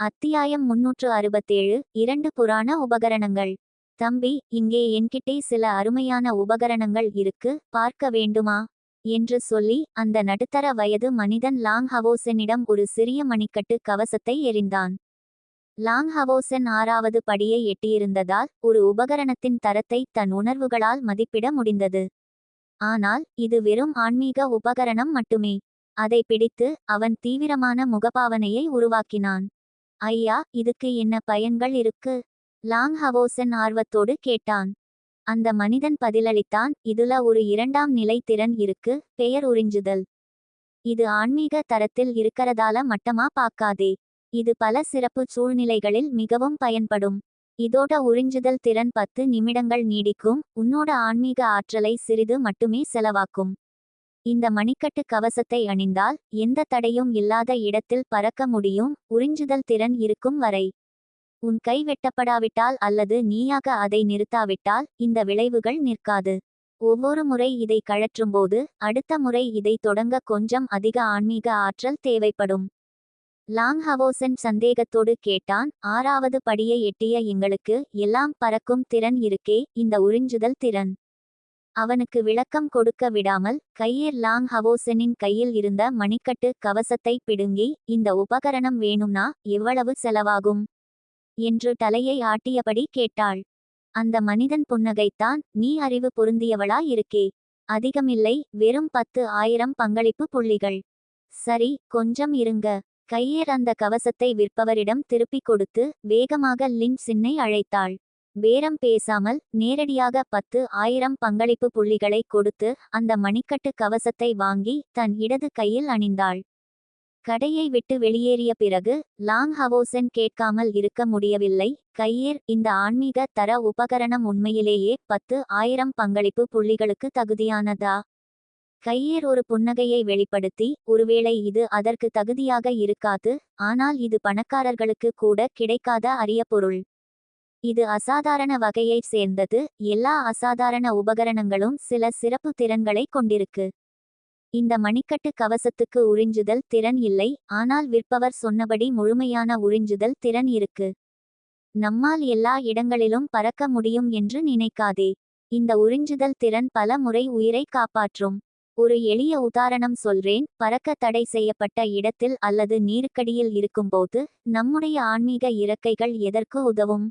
அத்தியாயம் முன்னூற்று அறுபத்தேழு இரண்டு புராண உபகரணங்கள். தம்பி இங்கே என்கிட்டே சில அருமையான உபகரணங்கள் இருக்கு பார்க்க வேண்டுமா? என்று சொல்லி அந்த நடுத்தர வயது மனிதன் லாங் ஹவோசெனிடம் ஒரு சிறிய மணிக்கட்டு கவசத்தை எறிந்தான். லாங் ஹவோசென் ஆறாவது படியை எட்டியிருந்ததால் ஒரு உபகரணத்தின் தரத்தை தன் உணர்வுகளால் மதிப்பிட முடிந்தது. ஆனால் இது வெறும் ஆன்மீக உபகரணம் மட்டுமே. அதை பிடித்து அவன் தீவிரமான முகபாவனையை உருவாக்கினான். ஐயா இதுக்கு என்ன பயன்கள் இருக்கு? லாங் ஹவோசன் ஆர்வத்தோடு கேட்டான். அந்த மனிதன் பதிலளித்தான் இதுல ஒரு இரண்டாம் நிலை திறன் இருக்கு பெயர் உறிஞ்சுதல். இது ஆன்மீக தரத்தில் இருக்கறதால மட்டமா பார்க்காதே. இது பல சிறப்பு சூழ்நிலைகளில் மிகவும் பயன்படும். இதோட உறிஞ்சுதல் திறன் பத்து நிமிடங்கள் நீடிக்கும் உன்னோட ஆன்மீக ஆற்றலை சிறிது மட்டுமே செலவாக்கும். இந்த மணிக்கட்டு கவசத்தை அணிந்தால் எந்த தடையும் இல்லாத இடத்தில் பறக்க முடியும் உறிஞ்சுதல் திறன் இருக்கும் வரை. உன் கை வெட்டப்படாவிட்டால் அல்லது நீயாக அதை நிறுத்தாவிட்டால் இந்த விளைவுகள் நிற்காது. ஒவ்வொரு முறை இதை கழற்றும்போது அடுத்த முறை இதை தொடங்க கொஞ்சம் அதிக ஆன்மீக ஆற்றல் தேவைப்படும். லாங் ஹவோசன் சந்தேகத்தோடு கேட்டான் ஆறாவது படியை எட்டிய எங்களுக்கு எல்லாம் பறக்கும் திறன் இருக்கே இந்த உறிஞ்சுதல் திறன். அவனுக்கு விளக்கம் கொடுக்க விடாமல் கையேர் லாங் ஹவோசனின் கையில் இருந்த மணிக்கட்டு கவசத்தை பிடுங்கி இந்த உபகரணம் வேணும்னா எவ்வளவு செலவாகும் என்று தலையை ஆட்டியபடி கேட்டாள். அந்த மனிதன் புன்னகைத்தான் நீ அறிவு பொருந்தியவளா இருக்கே அதிகமில்லை வெறும் பத்து ஆயிரம் பங்களிப்பு புள்ளிகள். சரி கொஞ்சம் இருங்க கையேர் அந்த கவசத்தை விற்பவரிடம் திருப்பிக் கொடுத்து வேகமாக லின் சின்னை அழைத்தாள். பேரம் பேசாமல் நேரடியாக பத்து ஆயிரம் பங்களிப்பு புள்ளிகளை கொடுத்து அந்த மணிக்கட்டு கவசத்தை வாங்கி தன் இடது கையில் அணிந்தாள். கடையை விட்டு வெளியேறிய பிறகு லாங் ஹவோசன் கேட்காமல் இருக்க முடியவில்லை. கையேர் இந்த ஆன்மீக தர உபகரணம் உண்மையிலேயே பத்து ஆயிரம் பங்களிப்பு புள்ளிகளுக்கு தகுதியானதா? கையேர் ஒரு புன்னகையை வெளிப்படுத்தி ஒருவேளை இது அதற்கு தகுதியாக இருக்காது ஆனால் இது பணக்காரர்களுக்கு கூட கிடைக்காத அரிய பொருள். இது அசாதாரண வகையைச் சேர்ந்தது. எல்லா அசாதாரண உபகரணங்களும் சில சிறப்பு திறன்களை கொண்டிருக்கு. இந்த மணிக்கட்டு கவசத்துக்கு உறிஞ்சுதல் திறன் இல்லை. ஆனால் விற்பவர் சொன்னபடி முழுமையான உறிஞ்சுதல் திறன் இருக்கு. நம்மால் எல்லா இடங்களிலும் பறக்க முடியும் என்று நினைக்காதே. இந்த உறிஞ்சுதல் திறன் பல முறை உயிரை காப்பாற்றும். ஒரு எளிய உதாரணம் சொல்றேன். பறக்க தடை செய்யப்பட்ட இடத்தில் அல்லது நீருக்கடியில் இருக்கும்போது நம்முடைய ஆன்மீக இறக்கைகள் எதற்கு உதவும்?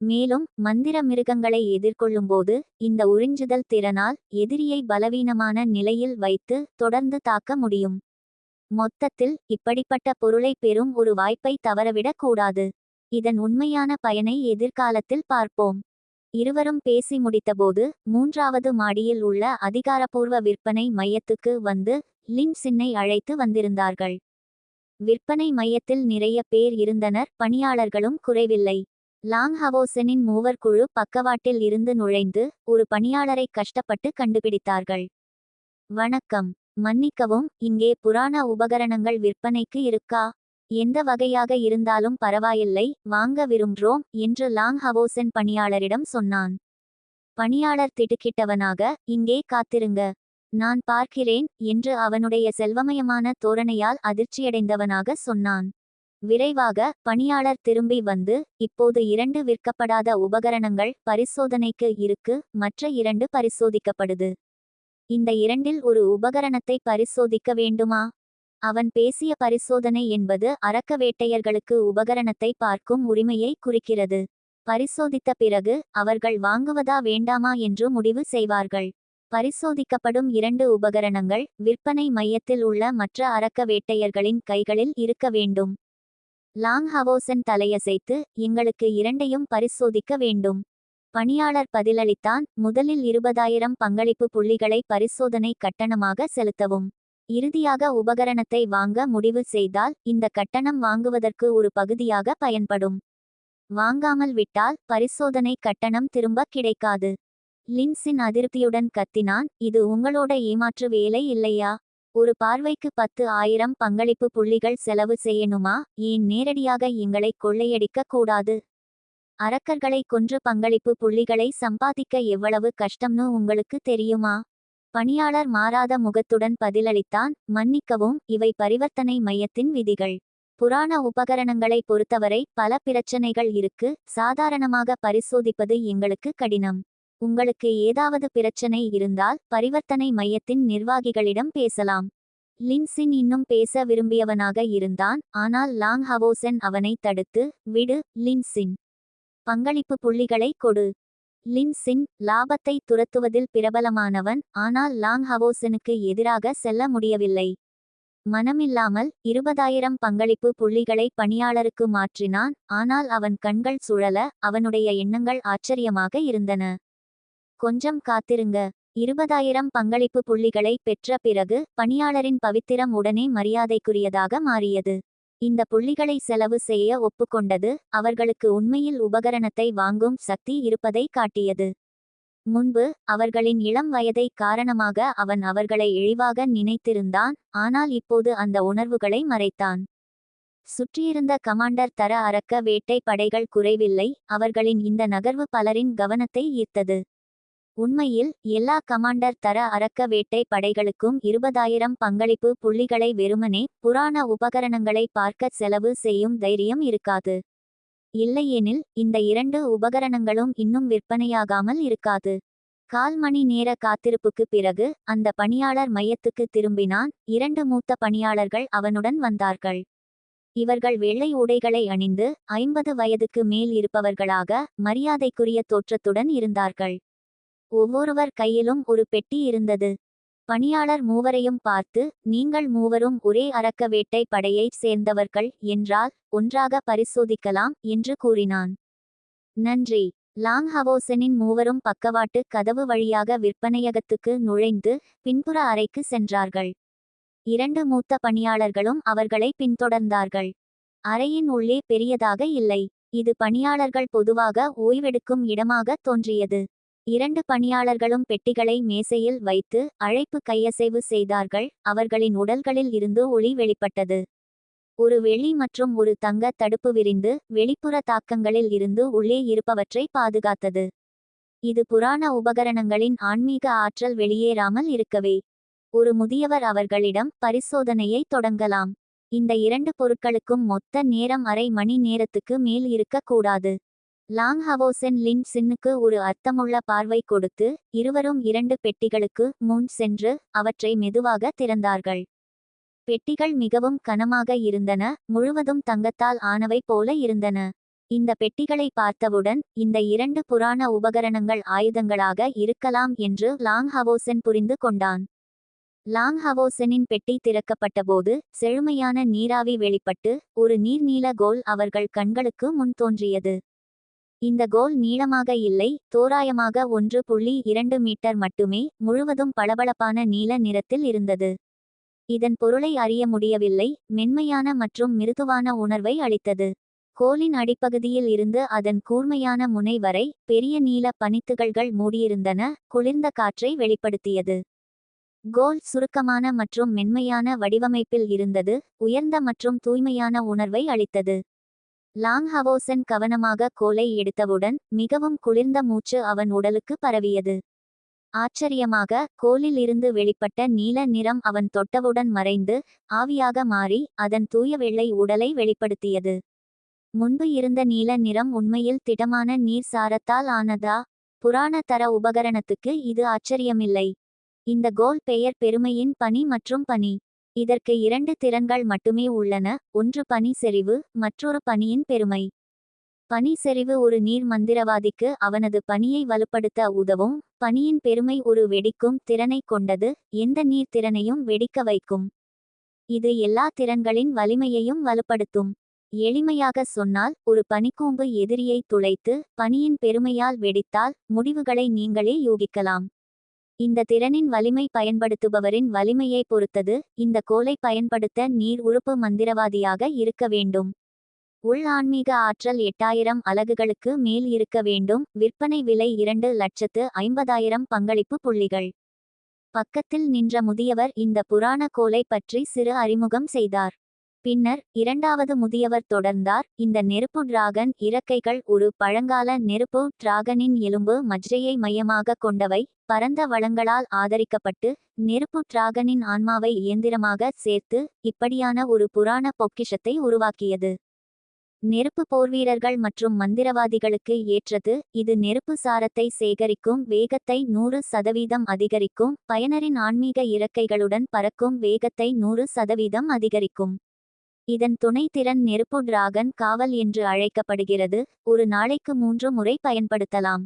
மேலும் மந்திர மிருகங்களை எதிர்கொள்ளும்போது இந்த உறிஞ்சுதல் திறனால் எதிரியை பலவீனமான நிலையில் வைத்து தொடர்ந்து தாக்க முடியும். மொத்தத்தில் இப்படிப்பட்ட பொருளை பெறும் ஒரு வாய்ப்பை தவறவிடக் கூடாது. இதன் உண்மையான பயனை எதிர்காலத்தில் பார்ப்போம். இருவரும் பேசி முடித்தபோது மூன்றாவது மாடியில் உள்ள அதிகாரப்பூர்வ விற்பனை மையத்துக்கு வந்து லின் சின்னை அழைத்து வந்திருந்தார்கள். விற்பனை மையத்தில் நிறைய பேர் இருந்தனர் பணியாளர்களும் குறைவில்லை. லாங் ஹவோசனின் மூவர் குழு பக்கவாட்டில் இருந்து நுழைந்து ஒரு பணியாளரை கஷ்டப்பட்டு கண்டுபிடித்தார்கள். வணக்கம். மன்னிக்கவும் இங்கே புராண உபகரணங்கள் விற்பனைக்கு இருக்கா? எந்த வகையாக இருந்தாலும் பரவாயில்லை வாங்க விரும்புகிறோம் என்று லாங் ஹவோசன் பணியாளரிடம் சொன்னான். பணியாளர் திடுக்கிட்டவனாக இங்கே காத்திருங்க. நான் பார்க்கிறேன் என்று அவனுடைய செல்வமயமான தோரணையால் அதிர்ச்சியடைந்தவனாக சொன்னான். விரைவாக பணியாளர் திரும்பி வந்து இப்போது இரண்டு விற்கப்படாத உபகரணங்கள் பரிசோதனைக்கு இருக்கு மற்ற இரண்டு பரிசோதிக்கப்படுது. இந்த இரண்டில் ஒரு உபகரணத்தை பரிசோதிக்க வேண்டுமா? அவன் பேசிய பரிசோதனை என்பது அரக்க வேட்டையர்களுக்கு உபகரணத்தை பார்க்கும் உரிமையை குறிக்கிறது. பரிசோதித்த பிறகு அவர்கள் வாங்குவதா வேண்டாமா என்று முடிவு செய்வார்கள். பரிசோதிக்கப்படும் இரண்டு உபகரணங்கள் விற்பனை மையத்தில் உள்ள மற்ற அரக்க வேட்டையர்களின் கைகளில் இருக்க வேண்டும். லாங் ஹவோசன் தலையசைத்து எங்களுக்கு இரண்டையும் பரிசோதிக்க வேண்டும். பணியாளர் பதிலளித்தான் முதலில் இருபதாயிரம் பங்களிப்பு புள்ளிகளை பரிசோதனை கட்டணமாக செலுத்தவும். இறுதியாக உபகரணத்தை வாங்க முடிவு செய்தால் இந்த கட்டணம் வாங்குவதற்கு ஒரு பகுதியாக பயன்படும். வாங்காமல் விட்டால் பரிசோதனை கட்டணம் திரும்ப கிடைக்காது. லின்சின் அதிருப்தியுடன் கத்தினான் இது உங்களோட ஏமாற்று வேலை இல்லையா? ஒரு பார்வைக்கு பத்து ஆயிரம் பங்களிப்பு புள்ளிகள் செலவு செய்யணுமா? ஏன் நேரடியாக எங்களை கொள்ளையடிக்க கூடாது? அரக்கர்களை கொன்று பங்களிப்பு புள்ளிகளை சம்பாதிக்க எவ்வளவு கஷ்டம்னு உங்களுக்கு தெரியுமா? பணியாளர் மாறாத முகத்துடன் பதிலளித்தான் மன்னிக்கவும் இவை பரிவர்த்தனை மையத்தின் விதிகள். புராண உபகரணங்களை பொறுத்தவரை பல பிரச்சனைகள் இருக்கு சாதாரணமாக பரிசோதிப்பது எங்களுக்கு கடினம். உங்களுக்கு ஏதாவது பிரச்சனை இருந்தால் பரிவர்த்தனை மையத்தின் நிர்வாகிகளிடம் பேசலாம். லின்சின் இன்னும் பேச விரும்பியவனாக இருந்தான் ஆனால் லாங் ஹவோசென் அவனை தடுத்து விடு லின்சின். பங்களிப்பு புள்ளிகளை கொடு. லின்சின் லாபத்தை துரத்துவதில் பிரபலமானவன் ஆனால் லாங் ஹவோசனுக்கு எதிராக செல்ல முடியவில்லை. மனமில்லாமல் இருபதாயிரம் பங்களிப்பு புள்ளிகளை பணியாளருக்கு மாற்றினான் ஆனால் அவன் கண்கள் சுழல அவனுடைய எண்ணங்கள் ஆச்சரியமாக இருந்தன. கொஞ்சம் காத்திருங்க. இருபதாயிரம் பங்களிப்பு புள்ளிகளை பெற்ற பிறகு பணியாளரின் பவித்திரம் உடனே மரியாதைக்குரியதாக மாறியது. இந்த புள்ளிகளை செலவு செய்ய ஒப்புக்கொண்டது அவர்களுக்கு உண்மையில் உபகரணத்தை வாங்கும் சக்தி இருப்பதை காட்டியது. முன்பு அவர்களின் இளம் வயதை காரணமாக அவன் அவர்களை இழிவாக நினைத்திருந்தான் ஆனால் இப்போது அந்த உணர்வுகளை மறைத்தான். சுற்றியிருந்த கமாண்டர் தர அரக்க வேட்டை படைகள் குறைவில்லை அவர்களின் இந்த நகர்வு பலரின் கவனத்தை ஈர்த்தது. உண்மையில் எல்லா கமாண்டர் தர அரக்க வேட்டை படைகளுக்கும் இருபதாயிரம் பங்களிப்பு புள்ளிகளை வெறுமனே புராண உபகரணங்களை பார்க்க செலவு செய்யும் தைரியம் இருக்காது. இல்லையெனில் இந்த இரண்டு உபகரணங்களும் இன்னும் விற்பனையாகாமல் இருக்காது. கால் மணி நேர காத்திருப்புக்கு பிறகு அந்த பணியாளர் மையத்துக்கு திரும்பினான். இரண்டு மூத்த பணியாளர்கள் அவனுடன் வந்தார்கள். இவர்கள் வெள்ளை உடைகளை அணிந்து ஐம்பது வயதுக்கு மேல் இருப்பவர்களாக மரியாதைக்குரிய தோற்றத்துடன் இருந்தார்கள். ஒவ்வொருவர் கையிலும் ஒரு பெட்டி இருந்தது. பணியாளர் மூவரையும் பார்த்து நீங்கள் மூவரும் ஒரே அரக்க வேட்டை படையைச் சேர்ந்தவர்கள் என்றால் ஒன்றாக பரிசோதிக்கலாம் என்று கூறினான். நன்றி. லாங் ஹவோசனின் மூவரும் பக்கவாட்டு கதவு வழியாக விற்பனையகத்துக்கு நுழைந்து பின்புற அறைக்கு சென்றார்கள். இரண்டு மூத்த பணியாளர்களும் அவர்களை பின்தொடர்ந்தார்கள். அறையின் உள்ளே பெரியதாக இல்லை. இது பணியாளர்கள் பொதுவாக ஓய்வெடுக்கும் இடமாக தோன்றியது. இரண்டு பணியாளர்களும் பெட்டிகளை மேசையில் வைத்து அழைப்பு கையசைவு செய்தார்கள். அவர்களின் உடல்களில் இருந்து ஒளி வெளிப்பட்டது. ஒரு வெள்ளி மற்றும் ஒரு தங்க தடுப்பு விரிந்து வெளிப்புற தாக்கங்களில் இருந்து உள்ளே இருப்பவற்றை பாதுகாத்தது. இது புராண உபகரணங்களின் ஆன்மீக ஆற்றல் வெளியேறாமல் இருக்கவே. ஒரு முதியவர் அவர்களிடம் பரிசோதனையை தொடங்கலாம். இந்த இரண்டு பொருட்களுக்கும் மொத்த நேரம் அரை மணி நேரத்துக்கு மேல் இருக்கக்கூடாது. லாங் ஹவோசென் லின் சின்னுக்கு ஒரு அர்த்தமுள்ள பார்வை கொடுத்து இருவரும் இரண்டு பெட்டிகளுக்கு முன் சென்று அவற்றை மெதுவாக திறந்தார்கள். பெட்டிகள் மிகவும் கனமாக இருந்தன முழுவதும் தங்கத்தால் ஆனவை போல இருந்தன. இந்த பெட்டிகளை பார்த்தவுடன் இந்த இரண்டு புராண உபகரணங்கள் ஆயுதங்களாக இருக்கலாம் என்று லாங் ஹவோசென் புரிந்து கொண்டான். லாங் ஹவோசெனின் பெட்டி திறக்கப்பட்டபோது செழுமையான நீராவி வெளிப்பட்டு ஒரு நீர்நீல கோல் அவர்கள் கண்களுக்கு முன் தோன்றியது. இந்த கோல் நீளமாக இல்லை தோராயமாக ஒன்று புள்ளி இரண்டு மீட்டர் மட்டுமே முழுவதும் பளபளப்பான நீல நிறத்தில் இருந்தது. இதன் பொருளை அறிய முடியவில்லை மென்மையான மற்றும் மிருதுவான உணர்வை அளித்தது. கோலின் அடிப்பகுதியில் இருந்து அதன் கூர்மையான முனை வரை பெரிய நீல பனித்துகள்கள் மூடியிருந்தன குளிர்ந்த காற்றை வெளிப்படுத்தியது. கோல் சுருக்கமான மற்றும் மென்மையான வடிவமைப்பில் இருந்தது உயர்ந்த மற்றும் தூய்மையான உணர்வை அளித்தது. லாங் ஹவோசன் கவனமாக கோலை எடுத்தவுடன் மிகவும் குளிர்ந்த மூச்சு அவன் உடலுக்கு பரவியது. ஆச்சரியமாக கோலில் இருந்து வெளிப்பட்ட நீல நிறம் அவன் தொட்டவுடன் மறைந்து ஆவியாக மாறி அதன் தூய வெள்ளை உடலை வெளிப்படுத்தியது. முன்பு இருந்த நீல நிறம் உண்மையில் திடமான நீர் சாரத்தால் ஆனதா? புராண தர உபகரணத்துக்கு இது ஆச்சரியமில்லை. இந்த கோல் பெயர் பெருமையின் பனி மற்றும் பனி இதற்கு இரண்டு திறன்கள் மட்டுமே உள்ளன ஒன்று பனி செறிவு மற்றொரு பனியின் பெருமை. பனி செறிவு ஒரு நீர் மந்திரவாதிக்கு அவனது பனியை வலுப்படுத்த உதவும் பனியின் பெருமை ஒரு வெடிக்கும் திறனை கொண்டது எந்த நீர் திறனையும் வெடிக்க வைக்கும். இது எல்லா திறன்களின் வலிமையையும் வலுப்படுத்தும். எளிமையாக சொன்னால் ஒரு பனிக்கூம்பு எதிரியை துளைத்து பனியின் பெருமையால் வெடித்தால் முடிவுகளை நீங்களே யூகிக்கலாம். இந்த திறனின் வலிமை பயன்படுத்துபவரின் வலிமையை பொறுத்தது. இந்த கோலை பயன்படுத்த நீர் உறுப்பு மந்திரவாதியாக இருக்க வேண்டும். உள் ஆன்மீக ஆற்றல் எட்டாயிரம் அலகுகளுக்கு மேல் இருக்க வேண்டும். விற்பனை விலை இரண்டு லட்சத்து ஐம்பதாயிரம் பங்களிப்பு புள்ளிகள். பக்கத்தில் நின்ற முதியவர் இந்த புராண கோலை பற்றி சிறு அறிமுகம் செய்தார். பின்னர் இரண்டாவது முதியவர் தொடர்ந்தார். இந்த நெருப்பு டிராகன் இறக்கைகள் ஒரு பழங்கால நெருப்பு டிராகனின் எலும்பு மஜ்ரையை மையமாக கொண்டவை. பரந்த வளங்களால் ஆதரிக்கப்பட்டு நெருப்பு டிராகனின் ஆன்மாவை இயந்திரமாக சேர்த்து இப்படியான ஒரு புராண பொக்கிஷத்தை உருவாக்கியது. நெருப்பு போர்வீரர்கள் மற்றும் மந்திரவாதிகளுக்கு ஏற்றது. இது நெருப்பு சாரத்தை சேகரிக்கும் வேகத்தை நூறு சதவீதம் அதிகரிக்கும். பயனரின் ஆன்மீக இறக்கைகளுடன் பறக்கும் வேகத்தை நூறு சதவீதம் அதிகரிக்கும். இதன் துணை திறன் நெருப்பு டிராகன் காவல் என்று அழைக்கப்படுகிறது. ஒரு நாளைக்கு மூன்று முறை பயன்படுத்தலாம்.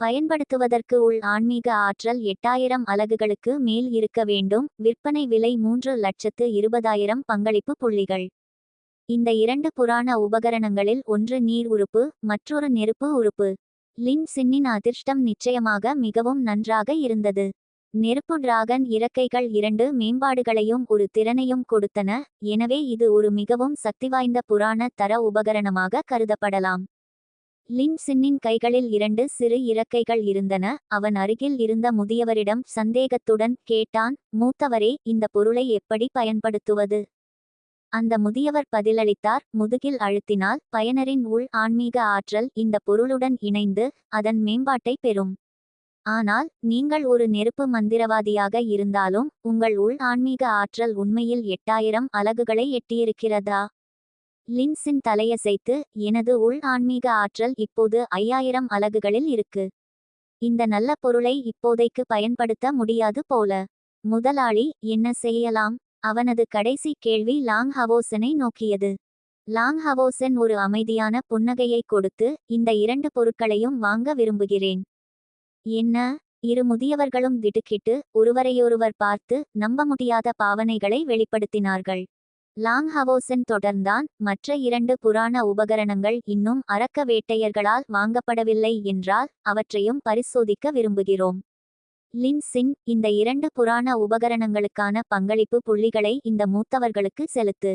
பயன்படுத்துவதற்கு உள் ஆன்மீக ஆற்றல் எட்டாயிரம் அலகுகளுக்கு மேல் இருக்க வேண்டும். விற்பனை விலை மூன்று லட்சத்து இருபதாயிரம் பங்களிப்பு புள்ளிகள். இந்த இரண்டு புராண உபகரணங்களில் ஒன்று நீர் உறுப்பு மற்றொரு நெருப்பு உறுப்பு. லின் சின்னின் அதிர்ஷ்டம் நிச்சயமாக மிகவும் நன்றாக இருந்தது. நெருப்பு டிராகன் இறக்கைகள் இரண்டு மேம்பாடுகளையும் ஒரு திறனையும் கொடுத்தன. எனவே இது ஒரு மிகவும் சக்திவாய்ந்த புராண தர உபகரணமாக கருதப்படலாம். லின் சின்னின் கைகளில் இரண்டு சிறு இறக்கைகள் இருந்தன. அவன் அருகில் இருந்த முதியவரிடம் சந்தேகத்துடன் கேட்டான் மூத்தவரே இந்த பொருளை எப்படி பயன்படுத்துவது? அந்த முதியவர் பதிலளித்தார் முதுகில் அழுத்தினால் பயனரின் உள் ஆன்மீக ஆற்றல் இந்த பொருளுடன் இணைந்து அதன் மேம்பாட்டை பெறும். ஆனால் நீங்கள் ஒரு நெருப்பு மந்திரவாதியாக இருந்தாலும் உங்கள் உள் ஆன்மீக ஆற்றல் உண்மையில் எட்டாயிரம் அலகுகளை எட்டியிருக்கிறதா? லின்ஸின் தலையசைத்து எனது உள் ஆன்மீக ஆற்றல் இப்போது ஐயாயிரம் அலகுகளில் இருக்கு. இந்த நல்ல பொருளை இப்போதைக்கு பயன்படுத்த முடியாது போல. முதலாளி என்ன செய்யலாம்? அவனது கடைசி கேள்வி லாங் ஹவோசனை நோக்கியது. லாங் ஹவோசன் ஒரு அமைதியான புன்னகையை கொடுத்து இந்த இரண்டு பொருட்களையும் வாங்க விரும்புகிறேன். என்ன? இரு முதியவர்களும் திடுக்கிட்டு ஒருவரையொருவர் பார்த்து நம்ப முடியாத பாவனைகளை வெளிப்படுத்தினார்கள். லாங் ஹவோசன் தொடர்ந்தான். மற்ற இரண்டு புராண உபகரணங்கள் இன்னும் அரக்க வேட்டையர்களால் வாங்கப்படவில்லை என்றால் அவற்றையும் பரிசோதிக்க விரும்புகிறோம். லின்சின் இந்த இரண்டு புராண உபகரணங்களுக்கான பங்களிப்பு புள்ளிகளை இந்த மூத்தவர்களுக்கு செலுத்து.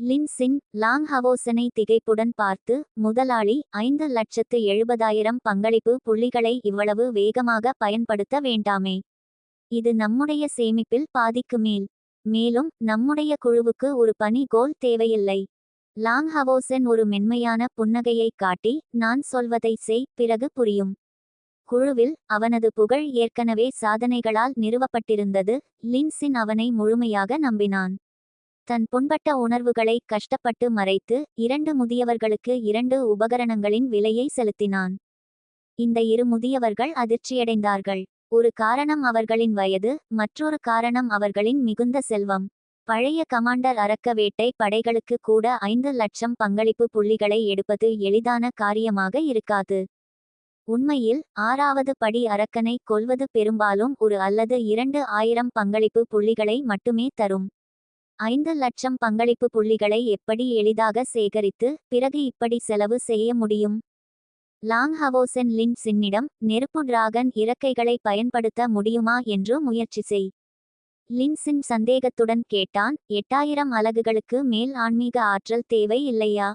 லின்சின் லாங் ஹவோசனை திகைப்புடன் பார்த்து முதலாளி ஐந்து லட்சத்து எழுபதாயிரம் பங்களிப்பு புள்ளிகளை இவ்வளவு வேகமாக பயன்படுத்த வேண்டாமே. இது நம்முடைய சேமிப்பில் பாதிக்கு மேல். மேலும் நம்முடைய குழுவுக்கு ஒரு பனி கோல் தேவையில்லை. லாங் ஹவோசன் ஒரு மென்மையான புன்னகையை காட்டி நான் சொல்வதை செய் பிறகு புரியும். குழுவில் அவனது புகழ் ஏற்கனவே சாதனைகளால் நிறுவப்பட்டிருந்தது லின்சின் அவனை முழுமையாக நம்பினான். தன் புண்பட்ட உணர்வுகளை கஷ்டப்பட்டு மறைத்து இரண்டு முதியவர்களுக்கு இரண்டு உபகரணங்களின் விலையை செலுத்தினான். இந்த இரு முதியவர்கள் அதிர்ச்சியடைந்தார்கள். ஒரு காரணம் அவர்களின் வயது மற்றொரு காரணம் அவர்களின் மிகுந்த செல்வம். பழைய கமாண்டர் அரக்க வேட்டை படைகளுக்கு கூட ஐந்து லட்சம் பங்களிப்பு புள்ளிகளை எடுப்பது எளிதான காரியமாக இருக்காது. உண்மையில் ஆறாவது படி அரக்கனை கொல்வது பெரும்பாலும் ஒரு அல்லது இரண்டு ஆயிரம் பங்களிப்பு புள்ளிகளை மட்டுமே தரும். ஐந்து லட்சம் பங்களிப்பு புள்ளிகளை எப்படி எளிதாக சேகரித்து பிறகு இப்படி செலவு செய்ய முடியும்? லாங் ஹவோசென் லின் சின்னிடம் நெருப்பு டிராகன் இறக்கைகளை பயன்படுத்த முடியுமா என்று முயற்சி செய். லின்சின் சந்தேகத்துடன் கேட்டான் எட்டாயிரம் அலகுகளுக்கு மேல் ஆன்மீக ஆற்றல் தேவை இல்லையா?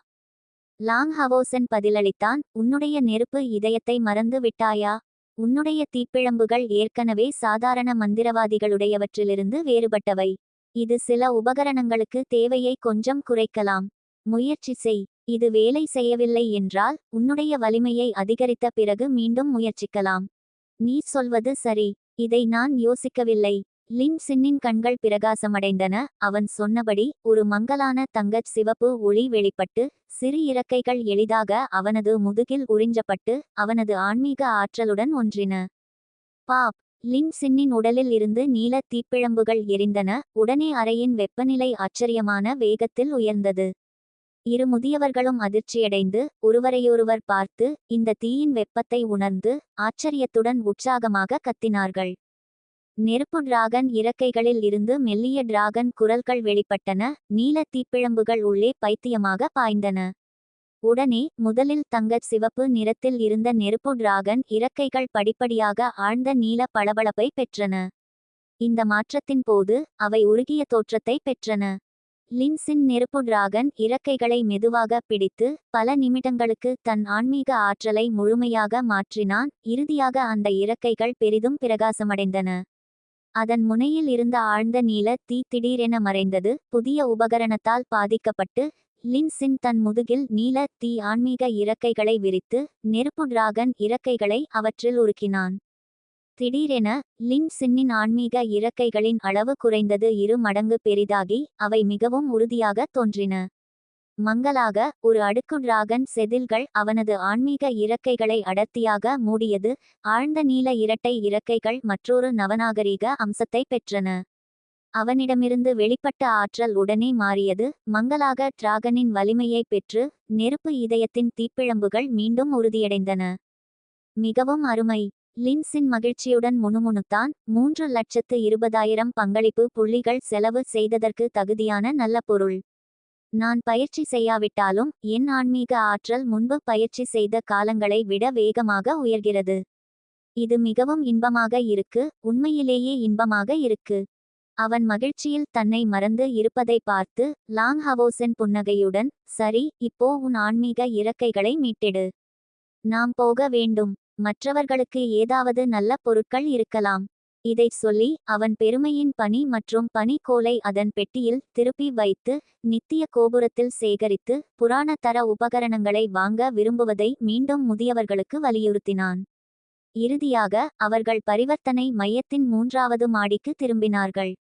லாங் ஹவோசன் பதிலளித்தான் உன்னுடைய நெருப்பு இதயத்தை மறந்து விட்டாயா? உன்னுடைய தீப்பிழம்புகள் ஏற்கனவே சாதாரண மந்திரவாதிகளுடையவற்றிலிருந்து வேறுபட்டவை. இது சில உபகரணங்களுக்கு தேவையை கொஞ்சம் குறைக்கலாம். முயற்சி செய். இது வேலை செய்யவில்லை என்றால் உன்னுடைய வலிமையை அதிகரித்த பிறகு மீண்டும் முயற்சிக்கலாம். நீ சொல்வது சரி. இதை நான் யோசிக்கவில்லை. லின் சின்னின் கண்கள் பிரகாசமடைந்தன. அவன் சொன்னபடி ஒரு மங்கலான தங்கச் சிவப்பு ஒளி வெளிப்பட்டு சிறு இறக்கைகள் எளிதாக அவனது முதுகில் உறிஞ்சப்பட்டு அவனது ஆன்மீக ஆற்றலுடன் ஒன்றின. பாப். லின் சின்னின் உடலில் இருந்து நீல தீப்பிழம்புகள் எரிந்தன. உடனே அறையின் வெப்பநிலை ஆச்சரியமான வேகத்தில் உயர்ந்தது. இரு முதியவர்களும் அதிர்ச்சியடைந்து ஒருவரையொருவர் பார்த்து இந்த தீயின் வெப்பத்தை உணர்ந்து ஆச்சரியத்துடன் உற்சாகமாக கத்தினார்கள். நெருப்பு டிராகன் இறக்கைகளில் இருந்து மெல்லிய டிராகன் குரல்கள் வெளிப்பட்டன. நீல தீப்பிழம்புகள் உள்ளே பைத்தியமாக பாய்ந்தன. உடனே முதலில் தங்கச் சிவப்பு நிறத்தில் இருந்த நெருப்பு டிராகன் இறக்கைகள் படிப்படியாக ஆழ்ந்த நீல பளபளப்பை பெற்றன. இந்த மாற்றத்தின் போது அவை உருகிய தோற்றத்தை பெற்றன. லின்சின் நெருப்பு டிராகன் இறக்கைகளை மெதுவாக பிடித்து பல நிமிடங்களுக்கு தன் ஆன்மீக ஆற்றலை முழுமையாக மாற்றினான். இறுதியாக அந்த இறக்கைகள் பெரிதும் பிரகாசமடைந்தன. அதன் முனையில் இருந்த ஆழ்ந்த நீல தீ திடீரென மறைந்தது. புதிய உபகரணத்தால் பாதிக்கப்பட்டு லின்சின் தன் முதுகில் நீல தீ ஆன்மீக இறக்கைகளை விரித்து நெருப்பு டிராகன் இறக்கைகளை அவற்றில் உருக்கினான். திடீரென லின் சின்னின் ஆன்மீக இறக்கைகளின் அளவு குறைந்தது இரு மடங்கு பெரிதாகி அவை மிகவும் உறுதியாக தோன்றின. மங்கலாக ஒரு அடுக்கு டிராகன் செதில்கள் அவனது ஆன்மீக இறக்கைகளை அடர்த்தியாக மூடியது ஆழ்ந்த நீல இரட்டை இறக்கைகள் மற்றொரு நவநாகரீக அம்சத்தை பெற்றன. அவனிடமிருந்து வெளிப்பட்ட ஆற்றல் உடனே மாறியது. மங்கலாக டிராகனின் வலிமையை பெற்று நெருப்பு இதயத்தின் தீப்பிழம்புகள் மீண்டும் உறுதியடைந்தன. மிகவும் அருமை. லின்சின் மகிழ்ச்சியுடன் முணுமுணுத்தான் மூன்று லட்சத்து இருபதாயிரம் பங்களிப்பு புள்ளிகள் செலவு செய்ததற்கு தகுதியான நல்ல பொருள். நான் பயிற்சி செய்யாவிட்டாலும் என் ஆன்மீக ஆற்றல் முன்பு பயிற்சி செய்த காலங்களை விட வேகமாக உயர்கிறது. இது மிகவும் இன்பமாக இருக்கு உண்மையிலேயே இன்பமாக இருக்கு. அவன் மகிழ்ச்சியில் தன்னை மறந்து இருப்பதை பார்த்து லாங் ஹவோசன் புன்னகையுடன் சரி இப்போ உன் ஆன்மீக இறக்கைகளை மீட்டிடு. நாம் போக வேண்டும். மற்றவர்களுக்கு ஏதாவது நல்ல பொருட்கள் இருக்கலாம். இதைச் சொல்லி அவன் பெருமையின் பனி மற்றும் பனிக்கோலை அதன் பெட்டியில் திருப்பி வைத்து நித்திய கோபுரத்தில் சேகரித்து புராண தர உபகரணங்களை வாங்க விரும்புவதை மீண்டும் முதியவர்களுக்கு வலியுறுத்தினான். இறுதியாக அவர்கள் பரிவர்த்தனை மையத்தின் மூன்றாவது மாடிக்கு திரும்பினார்கள்.